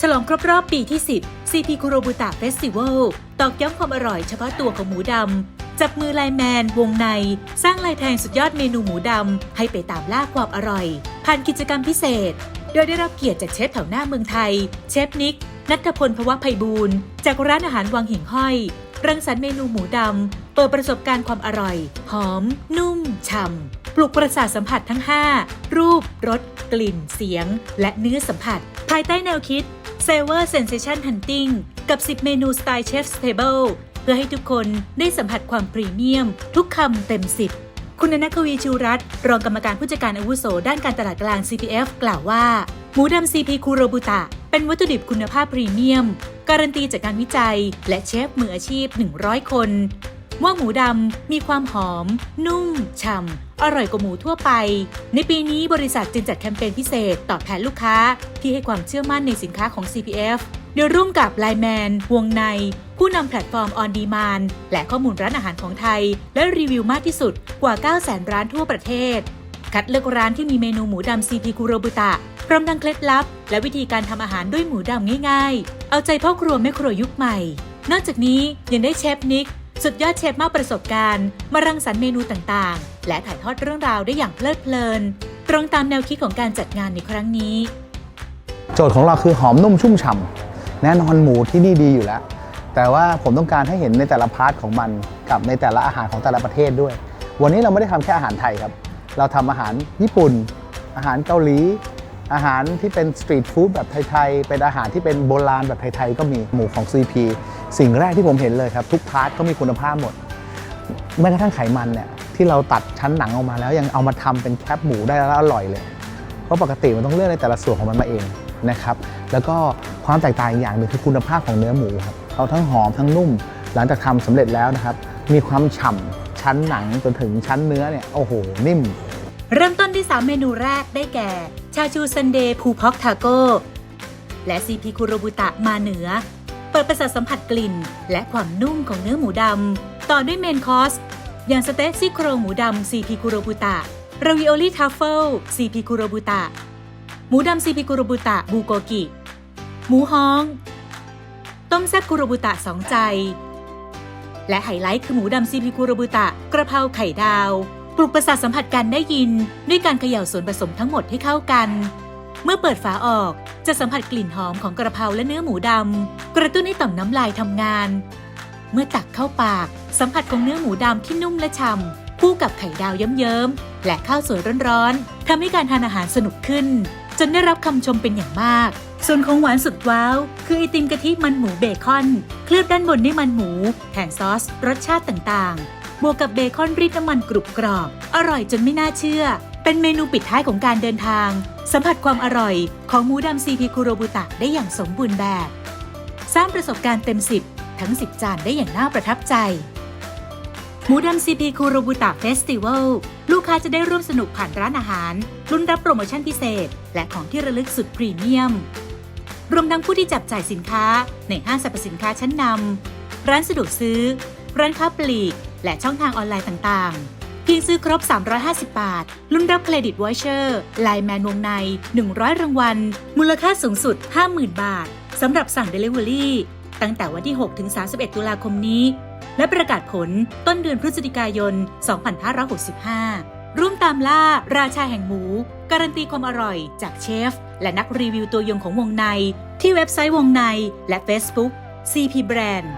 ฉลองครบรอบปีที่ 10 CP คุโรบุตะเฟสติวัลตอกย้ำความอร่อยเฉพาะตัวของหมูดำ จับมือไลแมน วงใน สร้างลายแทงสุดยอดเมนูหมูดำ ให้ไปตามล่าความอร่อย ผ่านกิจกรรมพิเศษ โดยได้รับเกียรติจากเชฟแถวหน้าเมืองไทย เชฟนิก นัทพลภวะไพบูลย์จากร้านอาหารวังหิ่งห้อย รังสรรค์เมนูหมูดำ เปิดประสบการณ์ความอร่อย หอม นุ่ม ฉ่ำปลุกประสาทสัมผัสทั้ง 5 รูป รส กลิ่น เสียง และเนื้อสัมผัส ภายใต้แนวคิด Savor Sensation Hunting กับ 10 เมนูสไตล์ Chef's Table เพื่อให้ทุกคนได้สัมผัสความพรีเมียม ทุกคำเต็ม10คุณนักวีชูรัตรองกรรมการผู้จัดการอาวุโสด้านการตลาดกลาง CPF กล่าวว่า หมูดำ CP คูโรบุตะ เป็นวัตถุดิบคุณภาพพรีเมียม การันตีจากการวิจัย และเชฟมืออาชีพ 100 คน ว่าหมูดำมีความหอม นุ่ม ฉ่ำ อร่อยกว่าหมูทั่วไป ในปีนี้บริษัทจึงจัดแคมเปญพิเศษตอบแทนลูกค้า ที่ให้ความเชื่อมั่นในสินค้าของ CPF โดยร่วมกับไลแมน วงใน ผู้นำแพลตฟอร์มออนดีมานและข้อมูลร้านอาหารของไทย และรีวิวมากที่สุดกว่า 9 0 0 0 0ร้านทั่วประเทศ คัดเลือกร้านที่มีเมนูหมูดำ CP คุโรบุตะพร้อมทั้งเคล็ดลับ และวิธีการทำอาหารด้วยหมูดำง่ายๆ เอาใจพ่อครัวแม่ครัวยุคใหม่ นอกจากนี้ยังได้เชฟนิก สุดยอดเชฟมากประสบการณ์ มารังสรรค์เมนูต่างๆ และถ่ายทอดเรื่องราวได้อย่างเพลิดเพลิน ตรงตามแนวคิดของการจัดงานในครั้งนี้ โจทย์ของเราคือหอมนุ่มชุ่มฉ่ำแน่นอนหมูที่นี่ดีอยู่แล้ว แต่ว่าผมต้องการให้เห็นในแต่ละพาร์ทของมันกับในแต่ละอาหารของแต่ละประเทศด้วย วันนี้เราไม่ได้ทำแค่อาหารไทยครับ เราทำอาหารญี่ปุ่น อาหารเกาหลี อาหารที่เป็นสตรีทฟู้ดแบบไทยๆ เป็นอาหารที่เป็นโบราณแบบไทยๆ ก็มีหมูของ CP สิ่งแรกที่ผมเห็นเลยครับ ทุกพาร์ทก็มีคุณภาพหมดแม้กระทั่งไขมันเนี่ยที่เราตัดชั้นหนังออกมาแล้วยังเอามาทำเป็นแคปหมูได้แล้วอร่อยเลย เพราะปกติมันต้องเลือกในแต่ละส่วนของมันมาเองนะครับแล้วก็ความแตกต่างอีกอย่างหนึ่งคือคุณภาพของเนื้อหมูครับเขาทั้งหอมทั้งนุ่ม หลังจากทำสำเร็จแล้วนะครับมีความฉ่ำชั้นหนังจนถึงชั้นเนื้อเนี่ยโอ้โหนิ่ม เริ่มต้นที่ 3 เมนูแรกได้แก่ ชาชูซันเดย์พูพ็อกทาโก้และซีพีคุโรบุตะมาเหนือ เปิดประสาทสัมผัสกลิ่น และความนุ่มของเนื้อหมูดำ ต่อด้วยเมนคอส อย่างสเต็กซี่โครงหมูดำซีพีคุโรบุตะราวิโอลี่ทัฟเฟิลซีพีคุโรบุตะหมูดำซีพีคุโรบุตะบูโกกิ หมูฮ้อง ต้มแซ่บคุโรบุตะสองใจ และไฮไลท์คือหมูดำซีพีคุโรบุตะกระเพราไข่ดาว ปลุกประสาทสัมผัสการได้ยิน ด้วยการเขย่าส่วนผสมทั้งหมดให้เข้ากัน เมื่อเปิดฝาออกจะสัมผัสกลิ่นหอมของกระเพราและเนื้อหมูดำกระตุ้นให้ต่อมน้ำลายทำงาน เมื่อตักเข้าปาก สัมผัสของเนื้อหมูดำที่นุ่มและฉ่ำคู่กับไข่ดาวเยิ้มๆและข้าวสวยร้อนๆทำให้การทานอาหารสนุกขึ้น จนได้รับคำชมเป็นอย่างมาก ส่วนของหวานสุดว้าว คือไอติมกะทิมันหมูเบคอน เคลือบด้านบนด้วยมันหมูแทนซอส รสชาติต่างๆ บวกกับเบคอนรีดน้ำมันกรุบกรอบ อร่อยจนไม่น่าเชื่อ เป็นเมนูปิดท้ายของการเดินทาง สัมผัสความอร่อยของหมูดำซีพีคุโรบุตะได้อย่างสมบูรณ์แบบ สร้างประสบการณ์เต็ม 10 ทั้ง 10 จานได้อย่างน่าประทับใจ หมูดำซีพีคูโรบุตะเฟสติวัลลูกค้าจะได้ร่วมสนุกผ่านร้านอาหารลุ้นรับโปรโมชั่นพิเศษ และของที่ระลึกสุดพรีเมียม รวมทั้งผู้ที่จับจ่ายสินค้าในห้างสรรพสินค้าชั้นนำร้านสะดวกซื้อ ร้านค้าปลีก และช่องทางออนไลน์ต่างๆ เพียงซื้อครบ 350 บาท ลุ้นรับเครดิตวอยเชอร์ไลน์แมนวงใน 100 รางวัล มูลค่าสูงสุด 50,000 บาท สำหรับสั่ง Delivery ตั้งแต่วันที่ 6 ถึง 31 ตุลาคมนี้ และประกาศผลต้นเดือนพฤศจิกายน 2565 ร่วมตามล่าราชาแห่งหมู การันตีความอร่อยจากเชฟ และนักรีวิวตัวยงของวงใน ที่เว็บไซต์วงในและ Facebook CP Brand